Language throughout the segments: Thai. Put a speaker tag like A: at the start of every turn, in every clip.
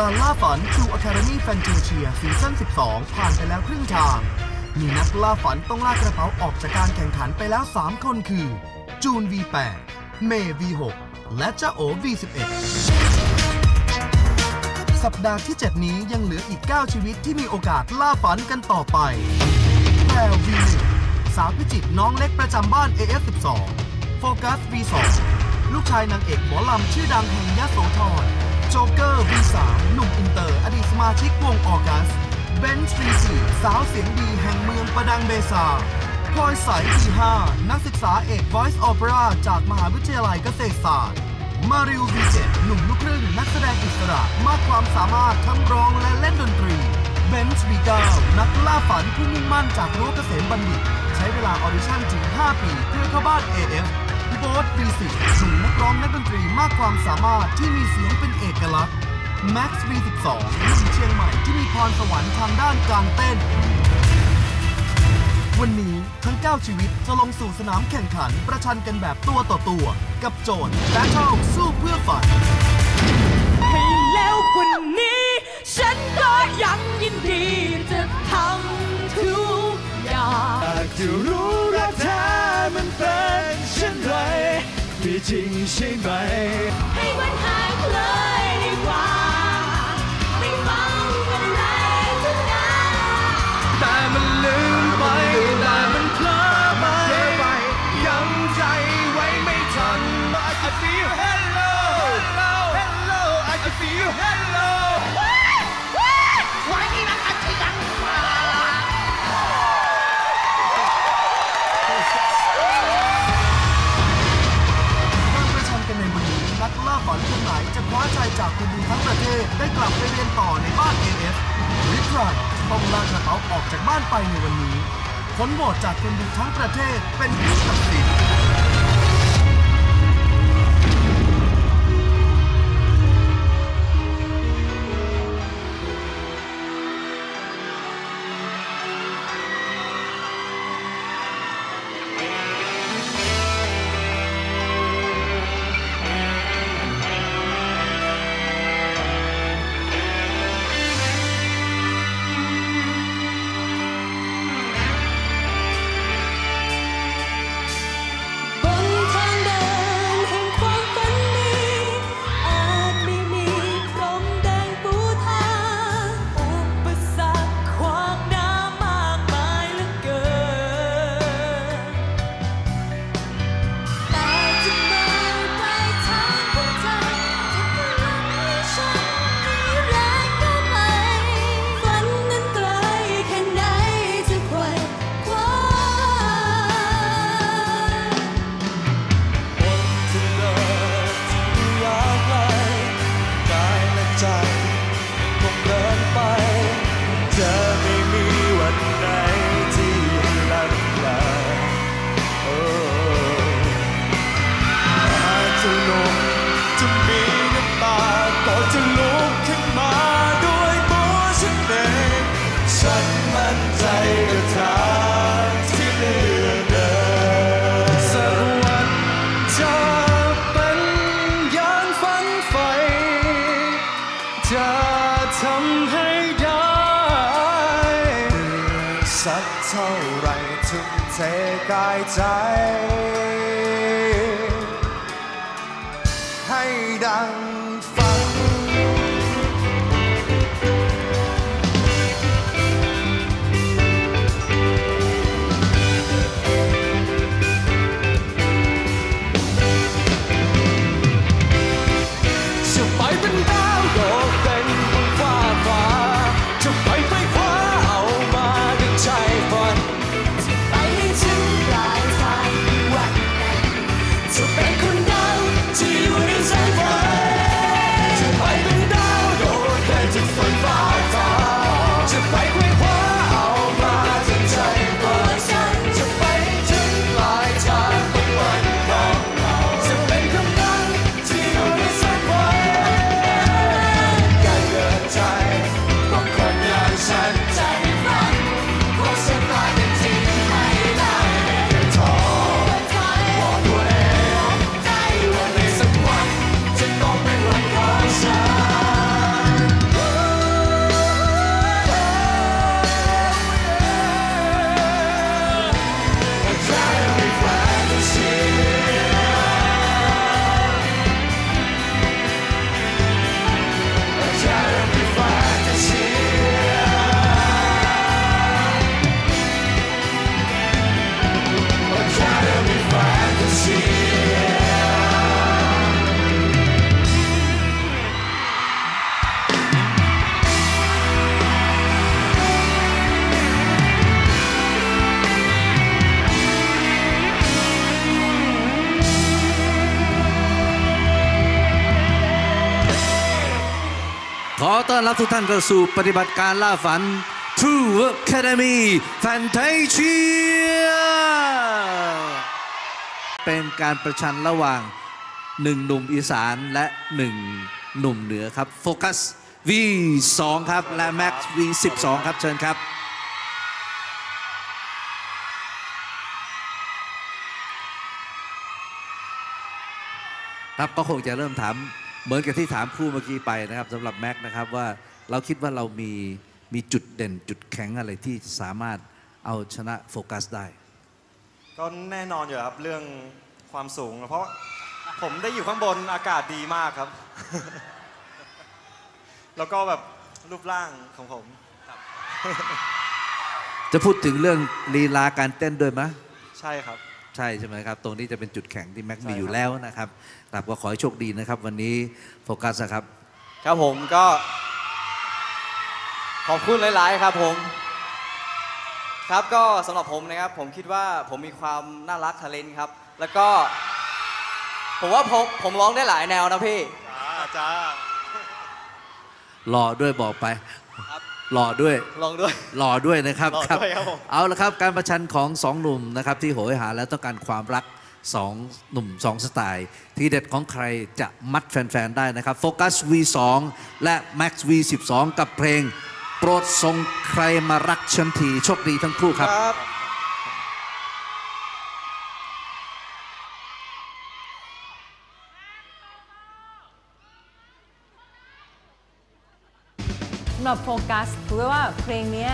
A: การล่าฝัน True Academy Fantasia ซีซั่น 12 ผ่านไปแล้วครึ่งทาง มีนักล่าฝันต้องลากกระเป๋าออกจากการแข่งขันไปแล้ว 3 คนคือ จูน V8 เมย์ V6 และจ้าโอ V11 สัปดาห์ที่ 7 นี้ยังเหลืออีก 9 ชีวิตที่มีโอกาสล่าฝันกันต่อไปแพรว V1 สาวพิจิตรน้องเล็กประจำบ้าน AF12 โฟกัส V2 ลูกชายนางเอกหมอลำชื่อดังแห่งยะโสธร โจ๊กเกอร์ V3 หนุ่มอินเตอร์ อดีตสมาชิกวงออกัส เบนซ์ V4 สาวเสียงดีแห่งเมืองประดังเบซาพลอยใส V5 นักศึกษาเอก Voice Opera จากมหาวิทยาลัยเกษตรศาสตร์ มาริว V7 หนุ่มลูกครึ่งนักแสดงอิสระมากความสามารถทั้งร้องและเล่นดนตรีเบนซ์ V9 นักล่าฝันผู้มุ่งมั่นจากรั้วเกษมบัณฑิต ใช้เวลาออดิชั่นถึง 5 ปีเพื่อเข้าบ้าน AF พี่โบ๊ท V10 หนุ่มนักร้องนักดนตรีมากความสามารถที่มีเสียงเป็นเอกลักษณ์ Max V12 หนุ่มเชียงใหม่ที่มีพรสวรรค์ทางด้านการเต้น วันนี้ทั้ง 9 ชีวิตจะลงสู่สนามแข่งขันประชันกันแบบตัวต่อตัว กับโจทย์ Battle สู้เพื่อฝัน
B: ให้แล้วกว่านี้ ฉันก็ยังยินดีจะทำทุกอย่าง
C: อยากจะรู้รักแท้มันเป็นเช่นไร มีจริงใช่ไกลั
A: บไปเรียนต่อในบ้าน AF หรือใครต้องลากกระเป๋าออกจากบ้านไปในวันนี้ผลโหวตจากคนดูทั้งประเทศเป็นผู้ตัดสิน
B: อนรั
C: บทุกท่านเข้า
D: สู่ปฏิบัติการล่าฝัน True Academy Fantasia เป็นการประชันระหว่างหนึ่งหนุ่มอีสานและหนึ่งหนุ่มเหนือครับ โฟกัส V2 ครับ และ Max V12 ครับ เชิญครับ ครับก็คงจะเริ่มถาม เหมือนกับที่ถามคู่เมื่อกี้ไปนะครับสำหรับแม็กนะครับว่าเราคิดว่าเรามีมีจุดเด่นจุดแข็งอะไรที่สามารถเอาชนะโฟกัสได้
C: ก็แน่นอนอยู่ครับเรื่องความสูง เพราะผมได้อยู่ข้างบนอากาศดีมากครับ แล้วก็แบบรูปร่างของผม
D: จะพูดถึงเรื่องลีลาการเต้นด้วยไหมะ
C: ใช่ครับ
D: ใช่ใช่ไหมครับ ตรงนี้จะเป็นจุดแข็งที่แม็ก
C: ใช่
D: มีอยู่
C: ครับ
D: แล้วนะครับแต่ก็ขอให้โชคดีนะครับ วันนี้โฟกัสนะครับ
E: ครับผมก็ ขอบคุณหลาย ๆ ครับผม ครับก็สำหรับผมนะครับ ผมคิดว่าผมมีความน่ารักทะเลนครับ แล้วก็ ผมว่าผมผมร้องได้หลายแนวนะพี่
C: จ้าจ้า
D: รอด้วยบอกไป
E: ครับ
D: รอด้วย
E: ลองด้วย
D: รอด้วยนะครับ
C: รอด้วยครับผม
D: เอาละครับการประชันของสองหนุ่มนะครับที่โหยหาและต้องการความรักสองหนุ่มสองสไตล์ ที่เด็ดของใครจะมัดแฟน ๆ ได้นะครับโฟกัส V2 และ Max V12 กับเพลง โปรดทรงใครมารักฉันทีโชคดีทั้งคู่ครับ
E: ครับำ
F: หรับโฟกัสถือว่าเพลงเนี้ย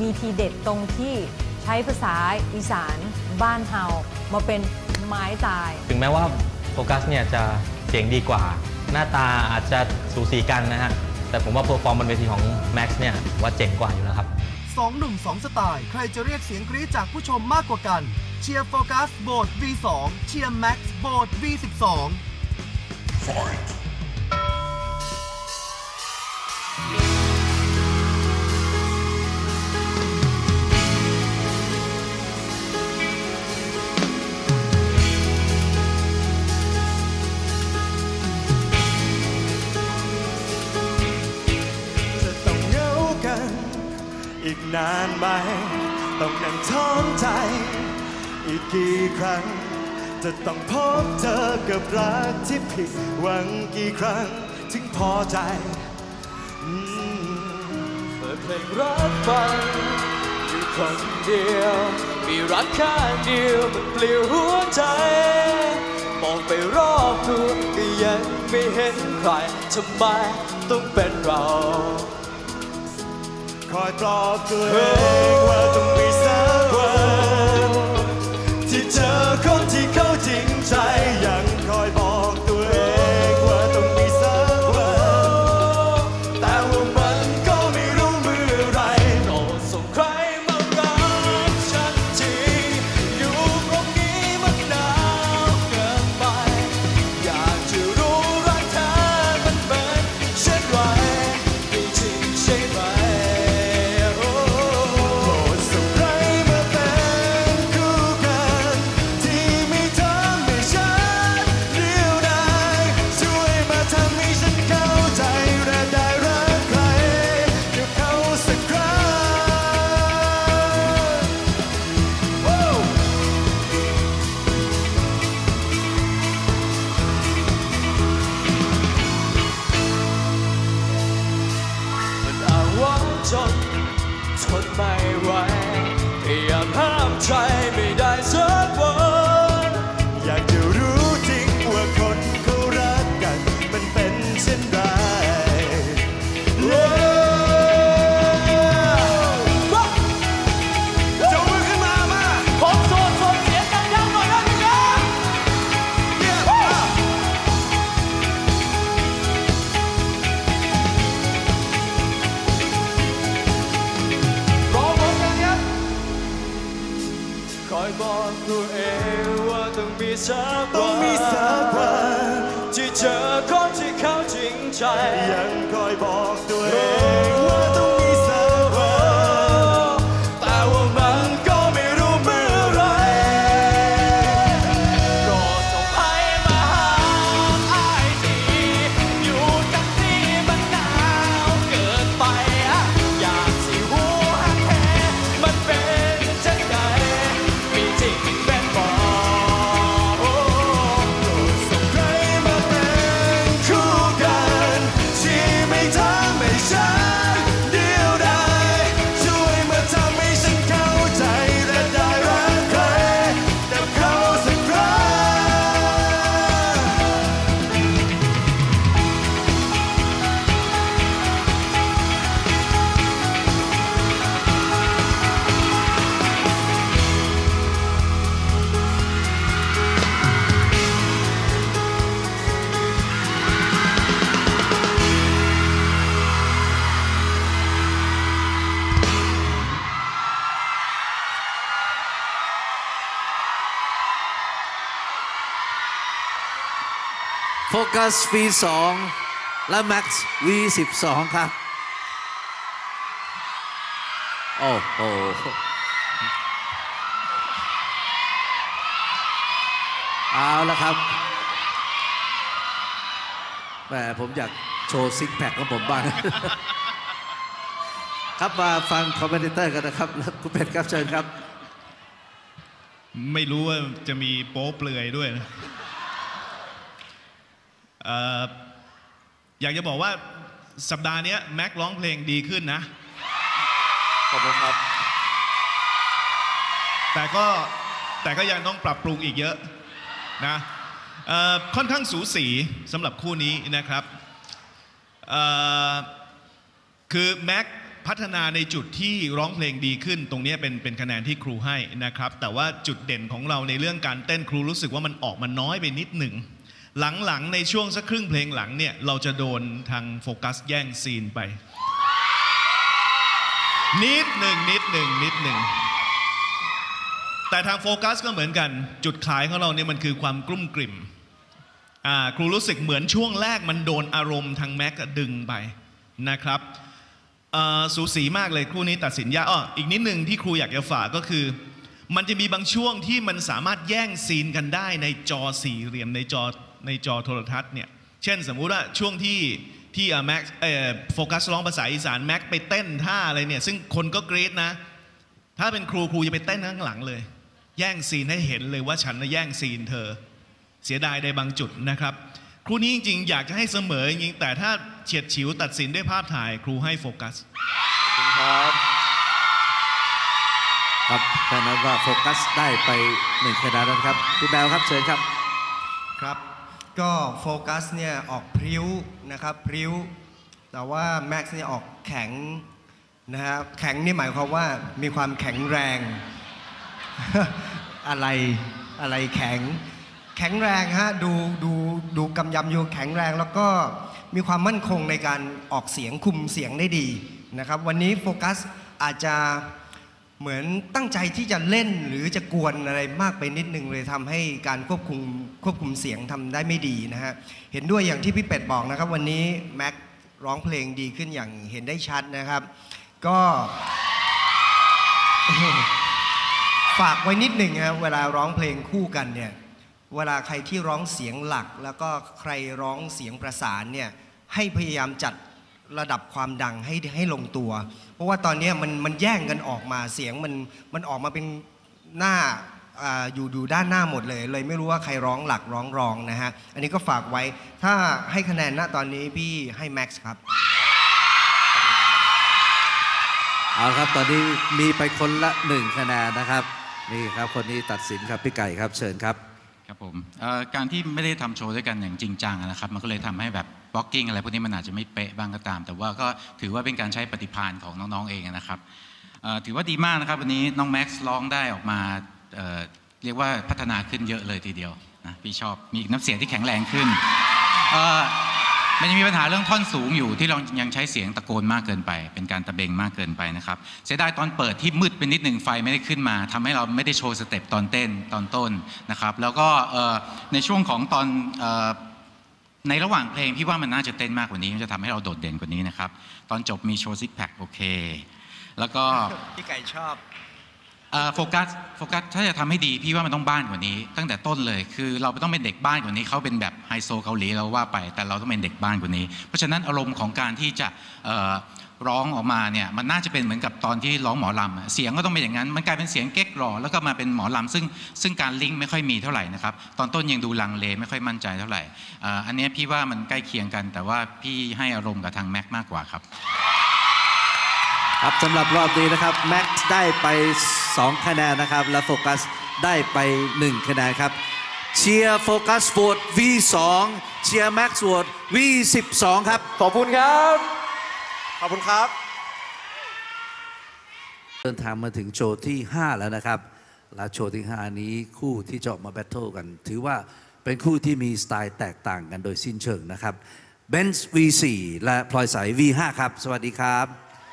F: มีทีเด็ดตรงที่ใช้ภาษาอีสานบ้านเฮามาเป็นไม้ตาย
G: ถึงแม้ว่าโฟกัสเนี่ยจะเสียงดีกว่า หน้าตาอาจจะสูสีกันนะฮะ แต่ผมว่าเพอร์ฟอร์มบนเวทีของแม็กซ์เนี่ยว่าเจ๋งกว่าอยู่แล้วครับ
A: สองหนุ่มสองสไตล์ ใครจะเรียกเสียงกรี๊ดจากผู้ชมมากกว่ากัน เชียร์โฟกัสโบด V2 เชียร์แม็กซ์โบด V12
C: จ อีกนานไหม ต้องนั่งท้องใจ อีกกี่ครั้ง จะต้องพบเจอกับรักที่ผิดหวังกี่ครั้ง ถึงพอใจ
E: เปิดเพลงรักฟังอยู่คนเดียว มีรักข้างเดียวมันเปลี่ยวหัวใจ มองไปรอบตัวก็ยังไม่เห็นใครทำไมต้องเป็นเรา
C: คอยปลอบตัวเองว่าต้องมีสักวันที่เจอคนที่เขาจริง
E: ใจ
C: อย่าง เป็
E: โฟ
D: กัส V2 และ Max V12 ครับ โอ้โหเอาละครับแหมผมอยากโชว์ซิกแพคของผมบ้าง ครับมาฟังคอมเมนเตอร์กันนะครับ แล้วคุณเป็ดครับเชิญครับ
H: ไม่รู้ว่าจะมีโป๊เปลือยด้วยนะ อ่ออยากจะบอกว่าสัปดาห์เนี้ยแม็กร้องเพลงดีขึ้นนะ
C: ขอบคุณครับ
H: แต่ก็แต่ก็ยังต้องปรับปรุงอีกเยอะนะเอ่อค่อนข้างสูสีสำหรับคู่นี้นะครับเอ่อคือแม็กพัฒนาในจุดที่ร้องเพลงดีขึ้น ตรงเนี้ยเป็นเป็นคะแนนที่ครูให้นะครับ แต่ว่าจุดเด่นของเราในเรื่องการเต้นครูรู้สึกว่ามันออกมาน้อยไปนิดหนึ่ง หลังๆ ในช่วงสักครึ่งเพลงหลังเนี่ย เราจะโดนทางโฟกัสแย่งซีนไป นิดหนึ่งนิดหนึ่งนิดหนึ่ง แต่ทางโฟกัสก็เหมือนกัน จุดขายของเราเนี่ยมันคือความกลุ้มกลิ่มครูรู้สึกเหมือนช่วงแรกมันโดนอารมณ์ทางแม็กดึงไปนะครับสูสีมากเลยครู่นี้ตัดสินยากอ้ออีกนิดหนึ่งที่ครูอยากจะฝากก็คือ มันจะมีบางช่วงที่มันสามารถแย่งซีนกันได้ในจอสี่เหลี่ยมในจอ ในจอโทรทัศน์เนี่ย เช่นสมมุติว่าช่วงที่ที่แม็กเอ่อโฟกัสร้องภาษาอีสานแม็กไปเต้นท่าอะไรเนี่ย ซึ่งคนก็กรี๊ดนะ ถ้าเป็นครูครูจะไปเต้นข้างหลังเลย แย่งซีนให้เห็นเลยว่าฉันน่ะแย่งซีนเธอ เสียดายในบางจุดนะครับ ครูนี้จริงๆ อยากจะให้เสมอจริงๆแต่ถ้าเฉียดฉิวตัดสินด้วยภาพถ่ายครูให้โฟกัส
C: ขอบคุณครับ
D: ครับดังนั้นว่าโฟกัสได้ไปหนึ่งคะแนนแล้วนะครับคุณแมวครับเชิญครับ
I: ครับ ก็โฟกัสเนี่ยออกพริ้วนะครับพริ้ว แต่ว่าแม็กซ์เนี่ยออกแข็งนะครับแข็งนี่หมายความว่ามีความแข็งแรง อะไรอะไรแข็ง แข็งแรงฮะดูดูดูกำยำอยู่แข็งแรงแล้วก็มีความมั่นคงในการออกเสียงคุมเสียงได้ดีนะครับ วันนี้โฟกัสอาจจะ เหมือนตั้งใจที่จะเล่นหรือจะกวนอะไรมากไปนิดนึงเลยทำให้การควบคุมควบคุมเสียงทำได้ไม่ดีนะฮะเห็นด้วยอย่างที่พี่เป็ดบอกนะครับ วันนี้แม็กร้องเพลงดีขึ้นอย่างเห็นได้ชัดนะครับ ก็ฝากไว้นิดหนึ่งครับเวลาร้องเพลงคู่กันเนี่ยเวลาใครที่ร้องเสียงหลัก แล้วก็ใครร้องเสียงประสานเนี่ยให้พยายามจัดระดับความดังให้ให้ลงตัว เพราะว่าตอนเนี้ยมันมันแย่งกันออกมาเสียงมันมันออกมาเป็นหน้าอาอยู่อยู่ด้านหน้าหมดเลย เลยไม่รู้ว่าใครร้องหลักร้องรองนะฮะ อันนี้ก็ฝากไว้ถ้าให้คะแนนณตอนนี้พี่ให้แม็กซ์ครับ
D: เอาละครับตอนนี้มีไปคนละหนึ่งคะแนนนะครับนี่ครับคนนี้ตัดสินครับพี่ไก่ครับเชิญครับ
J: ครับผมเอ่อการที่ไม่ได้ทำโชว์ด้วยกันอย่างจริงจังอะนะครับ มันก็เลยทำให้แบบ บล็อกกิ้งอะไรพวกนี้มันอาจจะไม่เป๊ะบ้างก็ตาม แต่ว่าก็ถือว่าเป็นการใช้ปฏิภาณของน้องๆเองนะครับถือว่าดีมากนะครับวันนี้น้องแม็กซ์ร้องได้ออกมาเรียกว่าพัฒนาขึ้นเยอะเลยทีเดียวนะพี่ชอบมีน้ำเสียงที่แข็งแรงขึ้นมันยังมีปัญหาเรื่องท่อนสูงอยู่ที่เรายังใช้เสียงตะโกนมากเกินไป เป็นการตะเบงมากเกินไปนะครับเสียดายตอนเปิดที่มืดเป็นนิดหนึ่งไฟไม่ได้ขึ้นมาทำให้เราไม่ได้โชว์สเต็ปตอนเต้นตอนต้นนะครับแล้วก็ในช่วงของตอนอ ในระหว่างเพลงพี่ว่ามันน่าจะเต้นมากกว่านี้มันจะทำให้เราโดดเด่นกว่านี้นะครับ ตอนจบมีโชว์ซิกแพคโอเค แล้วก็
I: พี่ไก่ชอบ
J: เอ่อโฟกัสโฟกัสถ้าจะทำให้ดีพี่ว่ามันต้องบ้านกว่านี้ ตั้งแต่ต้นเลยคือเราไม่ต้องเป็นเด็กบ้านกว่านี้เขาเป็นแบบไฮโซเกาหลีเราว่าไป แต่เราต้องเป็นเด็กบ้านกว่านี้ เพราะฉะนั้นอารมณ์ของการที่จะเอ่อ ร้องออกมาเนี่ยมันน่าจะเป็นเหมือนกับตอนที่ร้องหมอลำอะเสียงก็ต้องเป็นอย่างนั้น มันกลายเป็นเสียงเก๊กหล่อแล้วก็มาเป็นหมอลำซึ่งซึ่งการลิงก์ไม่ค่อยมีเท่าไหร่นะครับตอนต้นยังดูลังเลไม่ค่อยมั่นใจเท่าไหร่เอ่ออันเนี้ยพี่ว่ามันใกล้เคียงกัน แต่ว่าพี่ให้อารมณ์กับทางแม็กมากกว่าครับ
D: ครับสำหรับรอบนี้นะครับแม็กซ์ได้ไป 2 คะแนนนะครับและโฟกัสได้ไป 1 คะแนนครับเชียร์โฟกัสโหวต V2 เชียร์แม็กซ์โหวต V12 ครับ
C: ขอบคุณครับข อบคุณครับ
D: เดินทางมาถึงโชว์ที่ 5 แล้วนะครับ และโชว์ที่ 5 นี้คู่ที่จะออกมาแบทเทิลกัน ถือว่าเป็นคู่ที่มีสไตล์แตกต่างกันโดยสิ้นเชิงนะครับเบนซ์ V4 และพลอยสาย V5 ครับ สวัสดีครับ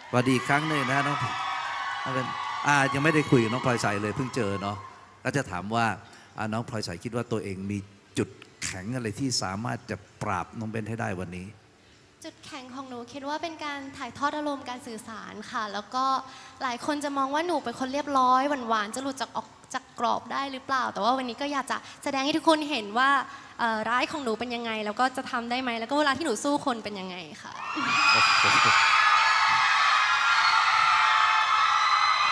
D: สวัสดีครั้งหนึ่งนะน้ององเป็นอ่ายังไม่ได้คุยกับน้องพลอยสายเลยเพิ่งเจอเนาะก็จะถามว่าน้องพลอยสายคิดว่าตัวเองมีจุดแขข็งอะไรที่สามารถจะปราบน้องเบนให้ได้วันนี้
K: จุดแข็งของหนูคิดว่าเป็นการถ่ายทอดอารมณ์การสื่อสารค่ะ แล้วก็หลายคนจะมองว่าหนูเป็นคนเรียบร้อยหวานๆจะหลุดจากออกจากกรอบได้หรือเปล่า แต่ว่าวันนี้ก็อยากจะแสดงให้ทุกคนเห็นว่าร้ายของหนูเป็นยังไง แล้วก็จะทำได้ไหมแล้วก็เวลาที่หนูสู้คนเป็นยังไงค่ะ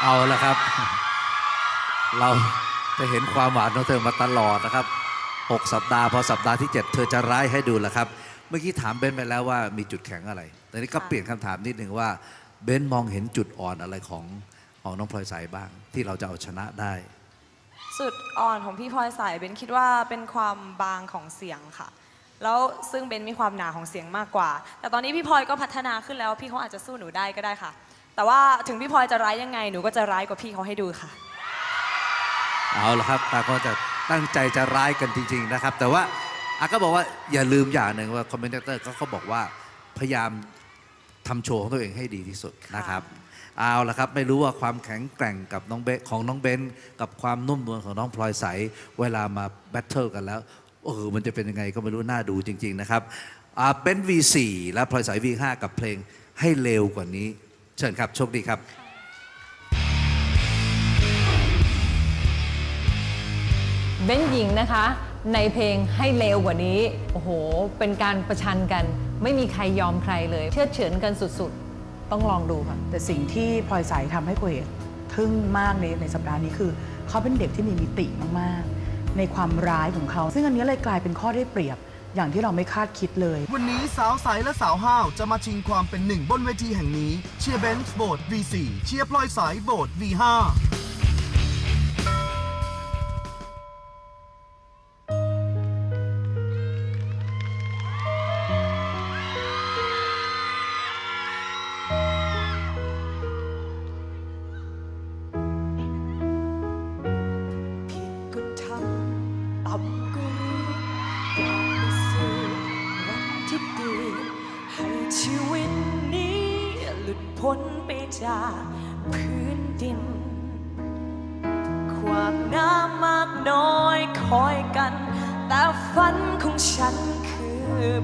D: เอาละครับ เราจะเห็นความหวานของเธอมาตลอดนะครับ 6 สัปดาห์พอสัปดาห์ที่ 7 เธอจะร้ายให้ดูแล้วครับ เมื่อกี้ถามเบนไปแล้วว่ามีจุดแข็งอะไร แต่นี้ก็เปลี่ยนคำถามนิดหนึ่งว่าเบนมองเห็นจุดอ่อนอะไรของของน้องพลอยสายบ้าง ที่เราจะเอาชนะได้
L: จุดอ่อนของพี่พลอยสายเบนคิดว่าเป็นความบางของเสียงค่ะ แล้วซึ่งเบนมีความหนาของเสียงมากกว่า แต่ตอนนี้พี่พลอยก็พัฒนาขึ้นแล้วพี่เขาอาจจะสู้หนูได้ก็ได้ค่ะ แต่ว่าถึงพี่พลอยจะร้ายยังไงหนูก็จะร้ายกว่าพี่เขาให้ดูค่ะ
D: เอาละครับตาก็จะตั้งใจจะร้ายกันจริง ๆนะครับ แต่ว่า อาก็บอกว่าอย่าลืมอย่างหนึ่งว่าคอมเมนเตอร์ก็เขาบอกว่าพยายามทำโชว์ของตัวเองให้ดีที่สุดนะครับเอาละครับไม่รู้ว่าความแข็งแกร่งกับน้องเบนของน้องเบนกับความนุ่มนวลของน้องพลอยใส เวลามาแบทเทิลกันแล้วโอ้โหมันจะเป็นยังไงก็ไม่รู้น่าดูจริง ๆ นะครับอ่าเป็น V4 และพลอยใส V5 กับเพลงให้เร็วกว่านี้ เชิญครับโชคดีครับ
F: เบ้นหญิงนะคะ ในเพลงให้เร็วกว่านี้ โอ้โห เป็นการประชันกัน ไม่มีใครยอมใครเลย เชื่อดเฉือนกันสุดๆ ต้องลองดูค่ะ
M: แต่สิ่งที่พลอยใสทำให้เกรดทึ่งมากในในสัปดาห์นี้คือ เขาเป็นเด็กที่มีมิติมากๆ ในความร้ายของเขา ซึ่งอันนี้เลยกลายเป็นข้อได้เปรียบอย่างที่เราไม่คาดคิดเลย
A: วันนี้สาวใสและสาวห้าวจะมาชิงความเป็นหนึ่งบนเวทีแห่งนี้ เชียร์เบนซ์โบด V4 เชียร์พลอยสายโบด V5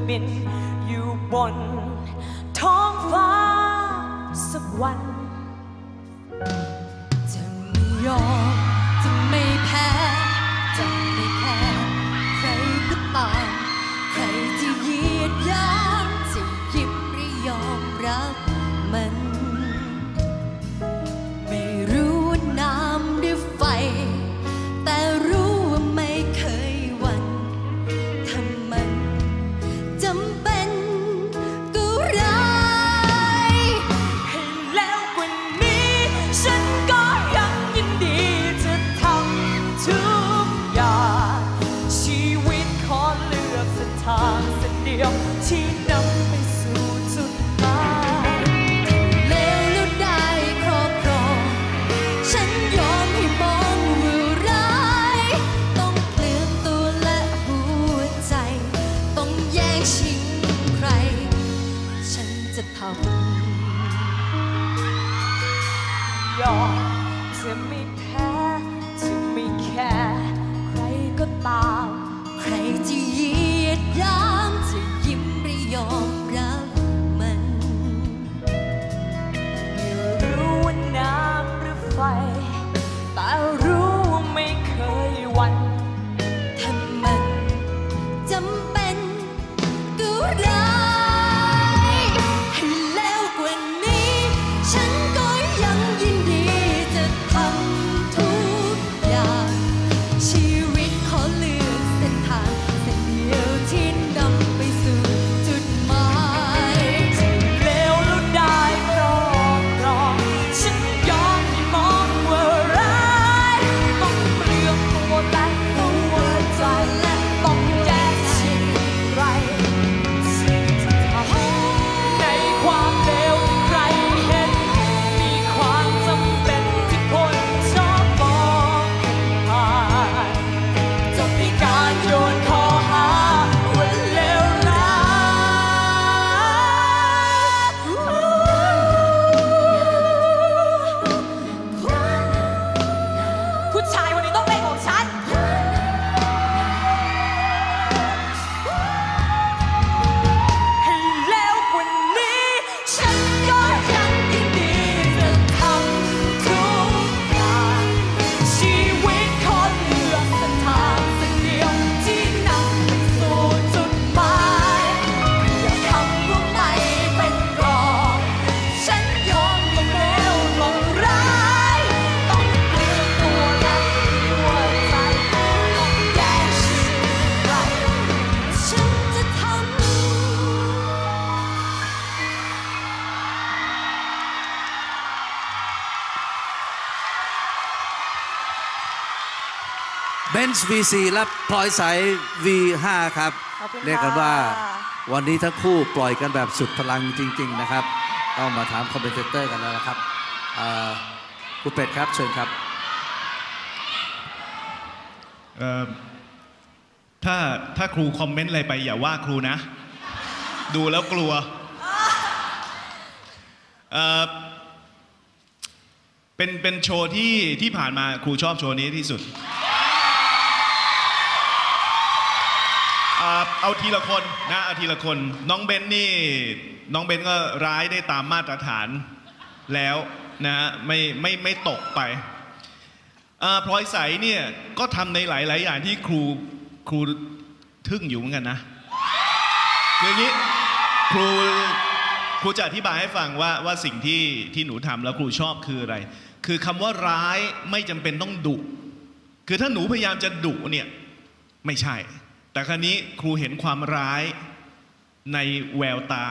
B: บินอยู่บนท้องฟ้าสักวันจะไม่ยอมจะ น
D: ซ์ V4 และพลอยใส V5 ครับ
L: ขอบคุณ
D: เรียกกัน
L: ค่ะ
D: ว่าวันนี้ทั้งคู่ปล่อยกันแบบสุดพลังจริง ๆ นะครับ ต้องมาถามคอมเมนเตอร์กันแล้วนะครับเอ่อคุณเป็ดครับเชิญครับ
H: เอ่อถ้าถ้าครูคอมเมนต์อะไรไปอย่าว่าครูนะ ดูแล้วกลัวเอ่อเป็นเป็นโชว์ที่ที่ผ่านมาครูชอบโชว์นี้ที่สุด เอาทีละคนนะเอาทีละคน น้องเบนนี่ น้องเบนก็ร้ายได้ตามมาตรฐานแล้วนะฮะไม่ไม่ไม่ตกไปอ่าพลอยใสเนี่ยก็ทำในหลาย ๆ อย่างที่ครูครูทึ่งอยู่เหมือนกันนะคืออย่างนี้ครูครูจะอธิบายให้ฟังว่าว่าสิ่งที่ที่หนูทำแล้วครูชอบคืออะไร คือคำว่าร้ายไม่จำเป็นต้องดุคือถ้าหนูพยายามจะดุเนี่ยไม่ใช่ แต่ครั้นี้ครูเห็นความร้ายในแววตา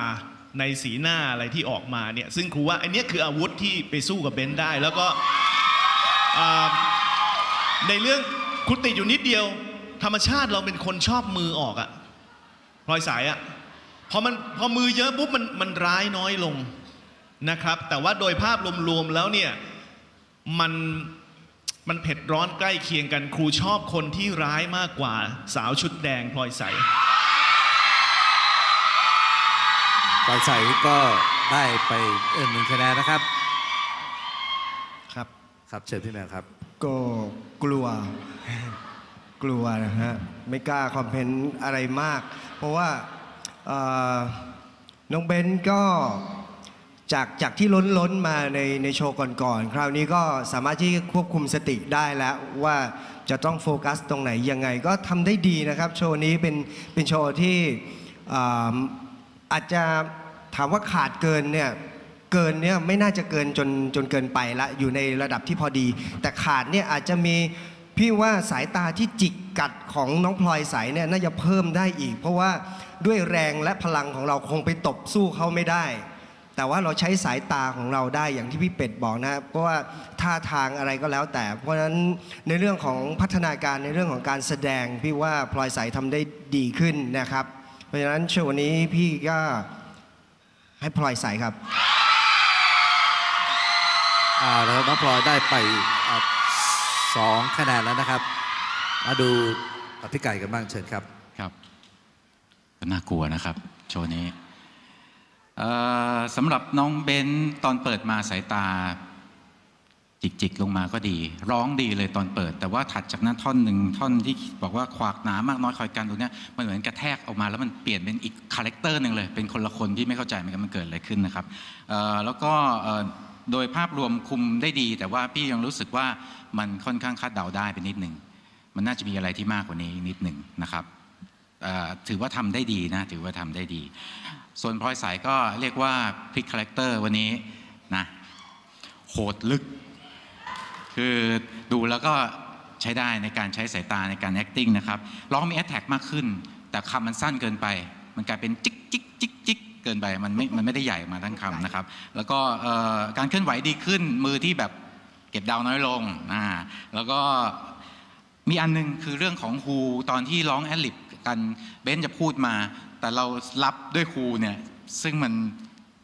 H: ในสีหน้าอะไรที่ออกมาเนี่ย ซึ่งครูว่าอันนี้คืออาวุธที่ไปสู้กับเบนได้ แล้วก็ในเรื่องคุณติดอยู่นิดเดียว ธรรมชาติเราเป็นคนชอบมือออกอะพลอยสายอะพอมันพอมือเยอะปุ๊บมันมันร้ายน้อยลงนะครับ แต่ว่าโดยภาพรวมๆแล้วเนี่ยมัน มันเผ็ดร้อนใกล้เคียงกันครูชอบคนที่ร้ายมากกว่าสาวชุดแดงพลอยใส
D: พลอยใสก็ได้ไปเอิ่นหนึ่งคะแนนนะครับ
I: ครับ
D: ครับเชิญพี่แมวครับ
I: ก็กลัว กลัวนะฮะไม่กล้าคอมเพนต์อะไรมาก เพราะว่าเอ่อน้องเบนก็ จากจากที่ล้นล้นๆมาในในโชว์ก่อนๆ คราวนี้ก็สามารถที่ควบคุมสติได้แล้วว่าจะต้องโฟกัสตรงไหนยังไงก็ทำได้ดีนะครับ โชว์นี้เป็นเป็นโชว์ที่อาอาจจะถามว่าขาดเกินเนี่ยเกินเนี่ยไม่น่าจะเกินจนจนเกินไปละอยู่ในระดับที่พอดี แต่ขาดเนี่ยอาจจะมีพี่ว่าสายตาที่จิกกัดของน้องพลอยใสเนี่ยน่าจะเพิ่มได้อีก เพราะว่าด้วยแรงและพลังของเราคงไปตบสู้เขาไม่ได้ แต่ว่าเราใช้สายตาของเราได้อย่างที่พี่เป็ดบอกนะเพราะว่าท่าทางอะไรก็แล้วแต่ เพราะฉะนั้นในเรื่องของพัฒนาการในเรื่องของการแสดงพี่ว่าพลอยใสทำได้ดีขึ้นนะครับ เพราะฉะนั้นโชว์นี้พี่ก็ให้พลอยใสครับ
D: อ่าแล้วน้องพลอยได้ไปอ่าสองคะแนนแล้วนะครับ มาดูกับพี่ไก่กันบ้างเชิญครับ
J: ครับก็น่ากลัวนะครับ โชว์นี้เอ่อ สำหรับน้องเบนตอนเปิดมาสายตา จิกๆลงมาก็ดี ร้องดีเลยตอนเปิด แต่ว่าถัดจากนั้นท่อนหนึ่งท่อนที่บอกว่าขวากหนามากน้อยคอยกันตรงเนี้ยมันเหมือนกระแทกออกมาแล้วมันเปลี่ยนเป็นอีกคาแรคเตอร์หนึ่งเลย เป็นคนละคนที่ไม่เข้าใจเหมือนกันมันเกิดอะไรขึ้นนะครับแล้วก็โดยภาพรวมคุมได้ดี แต่ว่าพี่ยังรู้สึกว่ามันค่อนข้างคาดเดาได้ไปนิดหนึ่งมันน่าจะมีอะไรที่มากกว่านี้นิดหนึ่งนะครับถือว่าทำได้ดีนะถือว่าทำได้ดี ส่วนพลอยสายก็เรียกว่าพลิกคาแรคเตอร์วันนี้นะโหดลึก คือดูแล้วก็ใช้ได้ในการใช้สายตาในการ acting นะครับร้องมี attack มากขึ้น แต่คำมันสั้นเกินไป มันกลายเป็นจิกจิกจิกจิกเกินไปมันไม่มันไม่ได้ใหญ่มาทั้งคำนะครับ แล้วก็การเคลื่อนไหวดีขึ้นมือที่แบบเก็บดาวน้อยลงอ่าแล้วก็มีอันหนึงคือเรื่องของฮูตอนที่ร้องแอดลิบกันเบนจะพูดมา แต่เรารับด้วยฮูเนี่ยซึ่งมัน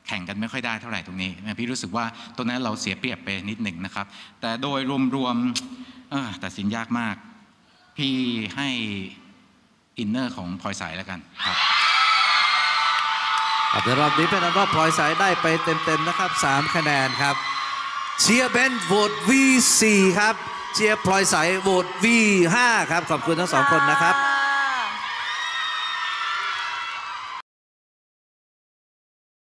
J: แข่งกันไม่ค่อยได้เท่าไหร่ตรงนี้พี่รู้สึกว่าตรงนั้นเราเสียเปรียบไปนิดหนึ่งนะครับ แต่โดยรวมๆเอ่อตัดสินยากมาก พี่ให้อินเนอร์ของพลอยสายแล้วกันครับ
D: ครับรอบนี้เป็นอันว่าพลอยสายได้ไปเต็มๆนะครับ 3 คะแนนครับเชียร์เบนโหวต V4 ครับเชียร์พลอยสายโหวต V5 ครับ ขอบคุณทั้งสองคนนะครับ